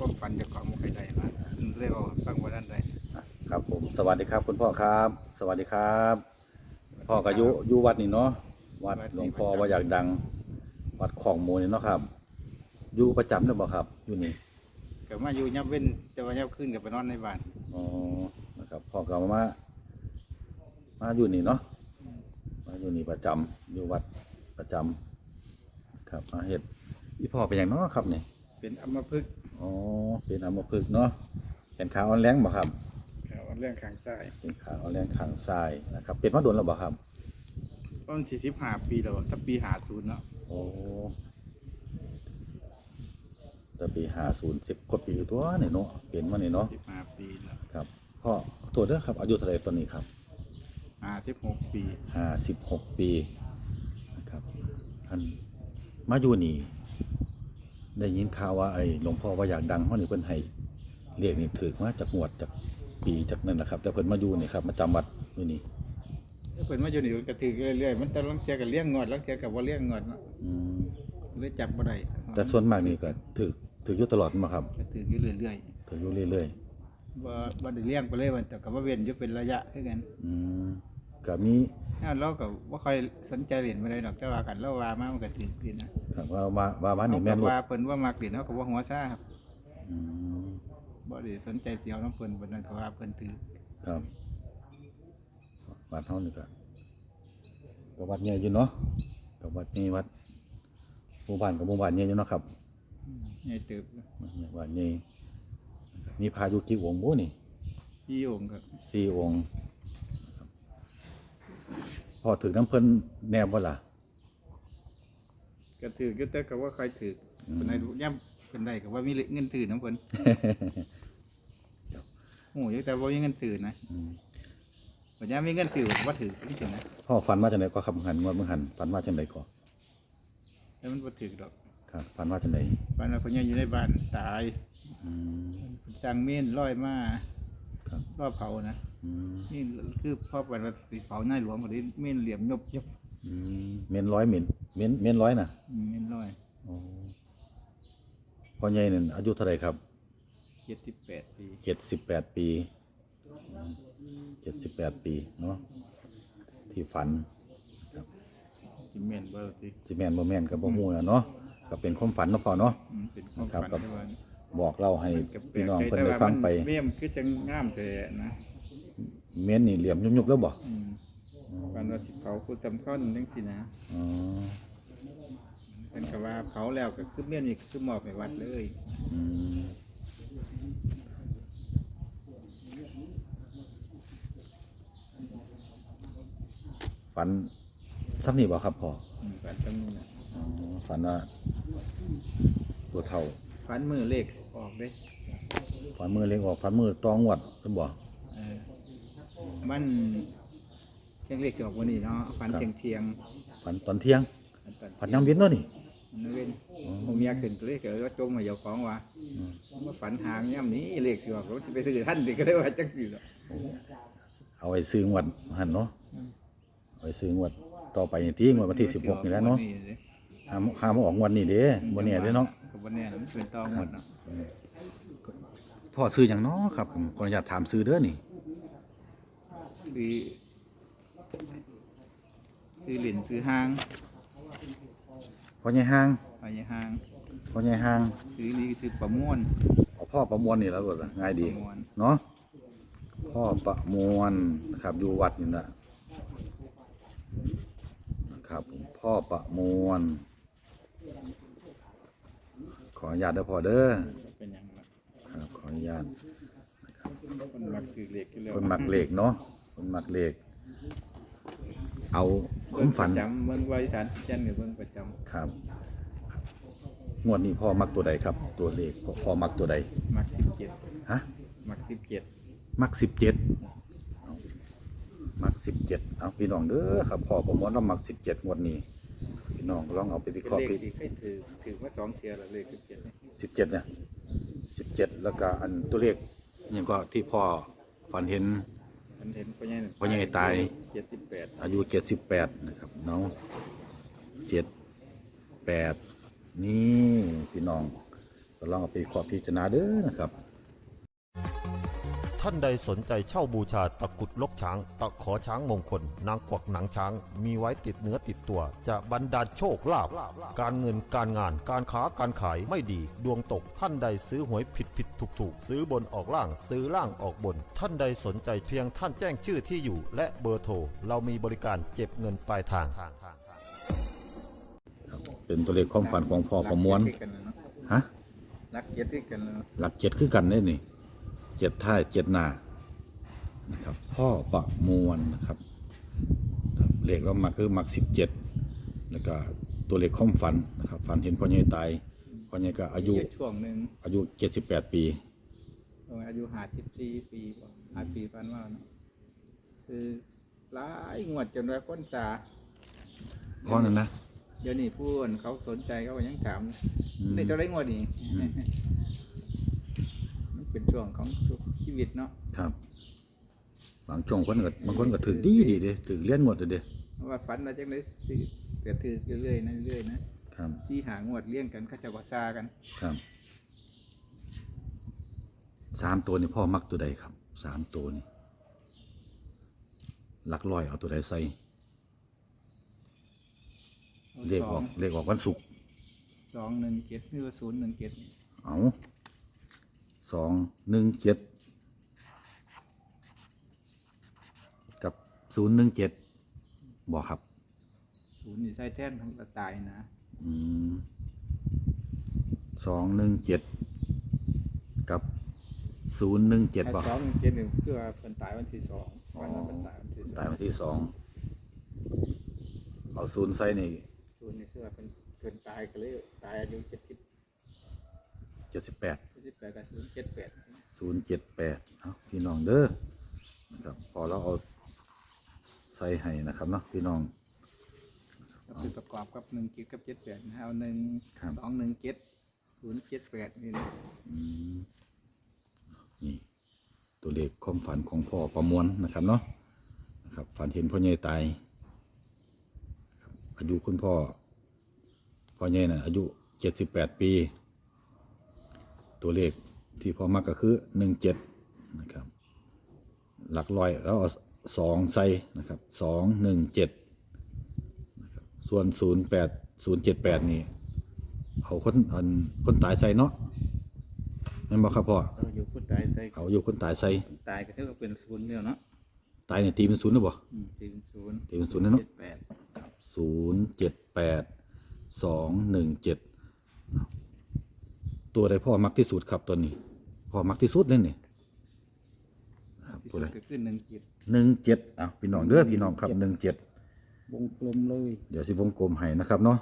ความฝันเจากของบ่เคยได้มาเรียกว่าฟังบ่ทันได้อะครับผมสวัสดีครับคุณพ่อครับ สวัสดีครับ พ่อก็อยู่อยู่วัดนี่เนาะวัดหลวงพ่อว่าอยากดัง วัดของหมูนี่เนาะครับอยู่ประจำเลยบ่ครับอยู่นี่ก็มาอยู่ยับเว้นแต่ว่ายับขึ้นก็ไปนอนในบ้านอ๋อนะครับพ่อก็มามาอยู่นี่เนาะมาอยู่นี่ประจำอยู่วัดประจำครับมาเฮ็ดอีพ่อเป็นอย่างเนาะครับนี่เป็นอัมพฤกษ์ อ๋อ เป็นอัมพฤกษ์เนาะ แขนขาอ่อนแรงบ่ครับ ครับเรื่องข้างซ้ายเป็นขาอ่อนแรงข้างซ้ายนะครับ เป็นมาโดนแล้วบ่ครับ ต้น45ปีแล้วถ้าปี50เนาะโอ้แต่ปีห้าศูนย์สิบกว่าปีตัวนี่เนาะ เปลี่ยนมานี่เนาะ15ปีแล้วครับพ่อตัวเด้อครับ อายุเท่าไหรตอนนี้ครับ56ปี ห้าสิบหกปีนะครับอันมาอยู่นี่ ได้ยินข่าวว่าไอ้หลวงพ่อว่าอยากดังเพราะนี่เพิ่นให้เรียกนี่ถือมาจากงวดจากปีจากนั่นนะครับ แต่เพิ่นมาอยู่นี่ครับมาจำวัดอยู่นี่เพิ่นมาอยู่นี่ก็ถือเรื่อยๆมันแต่ลังเที่ยก็เลี้ยงงอดลังเที่ยก็บ่เลี้ยงงอดเนาะอืมเลยจับบ่ได้แต่ส่วนมากนี่ก็ถือถืออยู่ตลอดมาครับก็ถืออยู่เรื่อยถืออยู่เรื่อยๆบ่บ่ได้เลี้ยงไปเลยมันแต่ก็บ่เว้นอยู่เป็นระยะคือกันๆอืม ก็มีอ้าวเราก็บ่ค่อยสนใจเล่นบ่ได้ดอกแต่ว่ากันเราว่ามามันก็ถือกินนะครับว่าว่าว่าว่านี่แม่นเขาลูก็กว่าเพิ่นว่ามักเล่นเฮาก็บ่หัวซ่าครับอืมบ่ได้สนใจสิเอาน้ำเพิ่นเพิ่นนั่นก็ว่าเพิ่นถือครับวัดเฮานี่ก็ก็วัดใหญ่อยู่เนาะก็วัดใหญ่วัดหมู่บ้านกับหมู่บ้านใหญ่อยู่เนาะครับใหญ่เติบวัดใหญ่มีพระอยู่กี่องค์บ่นี่สี่องค์ครับสี่องค์นะครับ พอถึงน้ำเพิ่นแนวบ่ล่ะ ก็ถือก็แต่ก็ว่าใครถือเพิ่นได้ย่ำเพิ่นได้ก็ว่ามีเงินถือน้ำเพิ่นโอ้ยแต่ว่ามีเงินถือนะอืมปัญญามมีเงินถือก็บ่ถือจริงๆนะพ่อฝันว่าจังไดก็คำหันงวดมื้อหันฝันว่าจังไดก็แล้วมันบ่ถือดอกครับฝันว่าจังไดปันว่าเพิ่นยังอยู่ในบ้านตายอืมเพิ่นสร้างเมนลอยมาครับ รอบเผานะ อืมนี่คือพ่อปันว่าสิเผาในหลวงพอดีเมนเหลี่ยมยบยบอืมเมนร้อยเมนเมนเมนร้อยน่ะอืมเมนลอยอ๋อพ่อใหญ่นั่นอายุเท่าไหร่ครับ78ปีเจ็ดสิบแปดปีเจ็ดสิบแปดปีเนาะที่ฝันครับสิเมนบ่ติที่แม่นบ่แม่นกับบ่ฮู้นะเนาะก็เป็นความฝันเนาะพ่อเนาะ อืมเป็นความครับฝันครับ ที่ว่า บอกเล่าให้ก็แปลพี่กน้องใจเพิ่นแต่ได้ว่าฟังไปมันเมมคือจังงามแต่นะ เม้นนี่เหลี่ยมยุบๆแล้วบ่อืมปันว่าสิเผาผู้สำคัญจังซี่นะอ๋อเพิ่นก็ว่าเผาแล้วก็คือเมนนี่คือมอบให้วัดเลย อืมฝันซ้ำนี่บ่ครับพ่ออืมฝันตรงนี้นะอ๋อฝันว่าตัวเท่า ฝันมือเลขออกเด้ฝันมือเล็กออกฝันมือตองวดเพิ่นบ่เออ มันเที่ยงเลขจะออกวันนี้เนาะฝันครับ เที่ยงเที่ยงฝันตอนเที่ยงๆฝันตอนฝันยามเย็นเนาะนี่มันเว้นผมอยากขึ้นตัวเลขก็เลยว่าจมมาเจ้าของว่ามาฝันหางย่ำนี้เลขสิออกรถสิไปซื้อท่านดิก็ได้ว่าจังซี่หรอกเอาไว้ซื้องวดหั่นเนาะเอาไว้ซื้องวดต่อไปนี่ที่งวดวันที่16นี่แหล้วเนาะด้ห้ามห้ามเอาออกงวดนี้เด้บ่แน่เด้เนาะก็บ่แน่มันเป็นตองหมดเนาะพ่อซื้อหยังเนาะครับผมขออนุญาตถามซื้อเด้อนี่ คือคือเหรียญซื้อห้างพ่อใหญ่ห้างไปห้างพ่อใหญ่ห้างซื้อนี่ซื้อประมวลเอาพ่อประมวลนี่แล้วก็ง่ายดี ประมวลเนาะพ่อประมวลนะครับอยู่วัดนี่นะนะครับผมพ่อประมวล ขออนุญาตเด้อพ่อเด้อเป็นหยังล่ะครับขออนุญาตคนมักซื้อเลขอยู่แล้วคนมักเลขเนาะ คนมักเลข เอาคุ้มฝัน เบิ่งประจำเบิ่งไว้สันจันทร์ก็เบิ่งประจำครับ งวดนี้พ่อมักตัวใดครับ ตัวเลขพ่อพ่อมักตัวใดมัก17ฮะ มัก17มักสิบเจ็ดมักสิบเจ็ดเอาพี่น้องเด้อครับพ่อผมว่าเรามักสิบเจ็ดงวดนี้ พี่น้องลองเอาไปวิเป็นเคราะห์เลขที่เคยถือถือมาสองเทียแล้วเลข17นี่สิบเจ็ดเนี่ยสิบเจ็ดแล้วก็อันตัวเลขอยังก็ที่พ่อฝันเห็น ฉันเห็นพ่อใหญ่นั่นพ่อใหญ่ตาย78อายุเจ็ดสิบแปดนะครับเนาะเจ็ดแปดนี่พี่น้องก็ลองเอาไปขอบพิจารณาเด้อนะครับ ท่านใดสนใจเช่าบูชาตะกรุดลกช้าง ตะขอช้างมงคล นางกวักหนังช้าง มีไว้ติดเนื้อติดตัว จะบรรดาลโชคลาภการเงินการงานการค้าการขายไม่ดี ดวงตกท่านใดซื้อหวยผิดผิดถูกถูกซื้อบนออกล่างซื้อล่างออกบน ท่านใดสนใจเพียงท่านแจ้งชื่อที่อยู่ และเบอร์โทรเรามีบริการเก็บเงินปลายทางครับเป็นตัวเลขความฝันของพ่อประมวลรักเจ็ดที่กันแล้วเนาะฮะรักเจ็ดที่กันแล้วเนาะหลักเจ็ดคือกันเนี่ยนี่ เจ็ดท้ายเจ็ดหน้านะครับพ่อประมวลนะครับครับเลขเรามาคือมักสิบเจ็ดแล้วก็ตัวเลขความฝันนะครับฝันเห็นพ่อใหญ่ตายพ่อใหญ่ก็อายุมีช่วงหนึ่งอายุเจ็ดสิบแปดปีอายุห้าสิบสี่ปีบ่ห้าปีปันว่าเนาะคือหลายงวดจนว่าคนสาพ่อนั่นนะเดี๋ยวนี้ผู้อื่นเขาสนใจเขาก็ยังถามอืมในตัวได้งวดนี้อืมมันเป็น ช่วงของชีวิตเนาะครับบางช่วงคนก็บางคนก็ถือดีดีเด้ถือเลี้ยนหมดเลยเด้เพราะว่าฝันเราจังได้สิเกิดถือเรื่อยๆนะเรื่อยๆนะครับ ชี้หางวดเลี้ยงกันเขาจะว่าซากันครับสามตัวนี่พ่อมักตัวใดครับสามตัวนี่หลักร้อยเอาตัวใดใส่เลขสออองกเลขออกวันศุกร์สองหนึ่งเจ็ดหรือว่าศูนย์หนึ่งเจ็ดเอา สองหนึ่งเจ็ดกับศูนย์หนึ่งเจ็ดบอกครับ ศูนย์นี่ใช้แท่นของกระต่ายนะอืมสองหนึ่งเจ็ดกับศูนย์หนึ่งเจ็ดไอ้บอกสองหนึ่งเจ็ดหนึ่งคือว่าเป็นตายวันที่สองวันนั้นเป็นตายวันที่สอตายงวันที่สองเอาศูนย์ใส่นี่ศูนย์นี่คือว่าเป็นเป็นตายก็เลยตายอายุเจ็ดสิบเจ็ดสิบแปดเจ็ดสิบ แปดกับศูนย์เจ็ดแปดศูนย์เจ็ดแปดเอาพี่น้องเด้อนะครับพอเราเอาใส่ให้นะครับเนาะพี่น้อง ก็คือประกอบกับหนึ่งเจ็ดกับเจ็ดแปดนะเอาหนึ่งครับ สองหนึ่งเจ็ดศูนย์เจ็ดแปดนี่นะนี่ ตัวเลขความฝันของพ่อประมวลนะครับเนาะนะครับฝันเห็นพ่อใหญ่ตายครับอายุคุณพ่อพ่อใหญ่น่ะอายุเจ็ดสิบแปดปี ตัวเลขที่พ่อมักก็คือหนึ่งเจ็ดนะครับ หลักร้อยแล้วเอาสองใส่นะครับสองหนึ่งเจ็ดนะครับส่วนศูนย์แปดศูนย์เจ็ดแปดนี่เอาคนอันคนตายใส่เนาะนั่นบอกครับพ่อเราอยู่คนตายใส่เอาอยู่คนตายใส่ตายก็เท่ากับเป็นศูนย์เนี่ยเนาะตายเนี่ยตีเป็นศูนย์หรือเปล่าอืมตีเป็นศูนย์ตีเป็นศูนย์นะเนาะจ็ดแปดศูนย์เจ็ดแปดสองหนึ่งเจ็ด ตัวใดพ่อมักที่สุดครับตัวนี้พ่อมักที่สุดเลยนี่นะครับที่ตัวสุใดดก็คือหนึ่งเจ็ดหนึ่งเจ็ดอะพี่น้องเด้อพี่น้องครับหนึ่งเจ็ด วงกลมเลยเดี๋ยวสิวงกลมให้นะครับเนาะ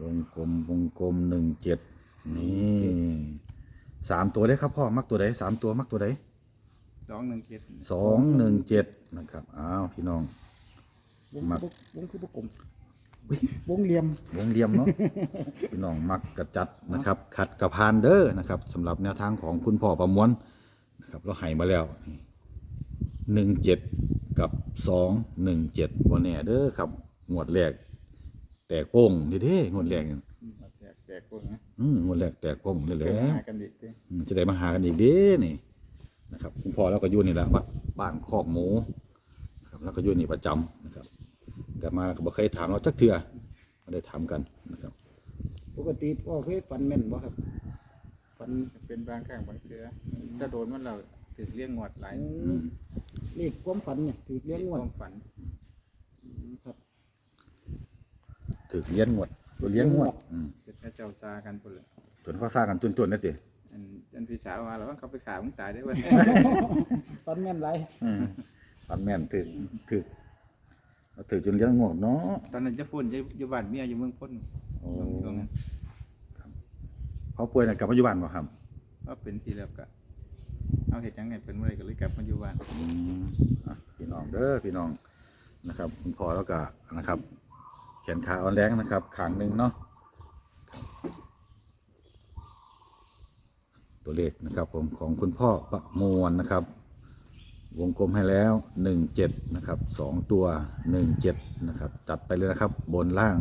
วงกลมวงกลมหนึ่งเจ็ดนี่สามตัวได้ครับพ่อมักตัวใดสามตัวมักตัวใดสองหนึ่งเจ็ดสองหนึ่งเจ็ดนะครับอ้าวพี่น้อง วงมักวงคือวงกลม วงเหลี่ยม วงเลียมเนาะ พี่น้องมักกระจัดนะครับ ขัดกระพานเด้อนะครับสำหรับแนวทางของคุณพ่อประมวลนะครับเราให้มาแล้วหนึ่งเจ็ดกับสองหนึ่งเจ็ดวันแน่เด้อครับงวดแรก แต่โก้งเด้ๆงวดแรกแตกแตกพวกนี้อืมงวดแรกแต่โก้งเลยแหละหากันดิเด้อืมจะได้มาหากันอีกเด้นี่นะครับคุณพ่อเราก็อยู่นี่แหละวัดบ้านคอกหมูนะครับแล้วก็อยู่นี่ประจำนะครับ แต่มาก็บ่เคยถามเราจักเทื่อไม่ได้ถามกันนะครับ ปกติพ่อเคยฝันแม่นบ่ครับฝันเป็นบางครั้งบางเชือถ้าโดนมันเราถึงเลี้ยงงวดหลายอืมเลขความฝันเนี่ยถือเลี้ยงงวดความฝันครับถือเลี้ยงงวดตัวเลี้ยงงวดอืมเป็นพระเจ้าซากันปุ่นเลยจนเขาซ่ากันจนๆนั่นติอันอันพี่สาวมาแล้วว่าเขาไปขามึงตายได้วัน ฝันแม่นไรอืมปันแม่นถือถือ เอาถือจนเลี้ยงงวดเนาะตอนนั้นจะพ่นจะอยู่บ้านเมียอยู่เมืองพ้นโอ้ตรงนั้นเขาป่วยน่ะกลับมาอยู่บ้านบ่ครับก็เป็นทีแล้วก็เอาเหตุจังไงเป็นเมื่อไรก็เลยกลับมาอยู่บ้านอืมอะพี่น้องเด้อพี่น้องนะครับคุณพ่อแล้วก็นะครับ แขนขาอ่อนแรงนะครับขางหนึ่งเนาะตัวเลขนะครับผมของคุณพ่อประมวลนะครับ วงกลมให้แล้วหนึ่งเจ็ดนะครับสองตัวหนึ่งเจ็ดนะครับ จัดไปเลยนะครับบนล่าง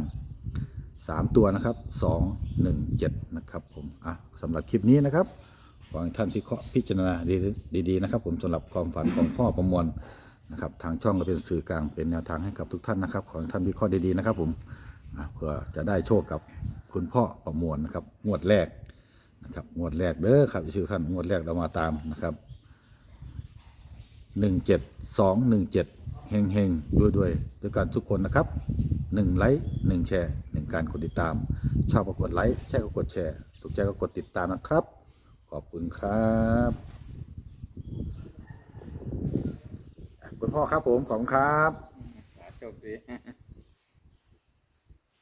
สามตัวนะครับสองหนึ่งเจ็ดนะครับผมอะสำหรับคลิปนี้นะครับขอให้ท่านพิเคราะห์พิจารณาดีๆนะครับผมสำหรับความฝันของพ่อประมวลนะครับทางช่องก็เป็นสื่อกลางเป็นแนวทางให้กับทุกท่านนะครับ ขอให้ท่านวิเคราะห์ดีๆนะครับผมเพื่อจะได้โชคกับคุณพ่อประมวลนะครับงวดแรกนะครับงวดแรกเด้อครับชื่อท่านงวดแรกเรามาตามนะครับ หนึ่งเจ็ดสองหนึ่งเจ็ดเฮงเฮงด้วยด้วยด้วยกันทุกคนนะครับหนึ่งไลค์หนึ่งแชร์หนึ่งการกดติดตาม ชอบก็กดไลค์ใช่ก็กดแชร์ถูกใจก็กดติดตามนะครับ ขอบคุณครับคุณพ่อครับผมขอบคุณครับโชคดี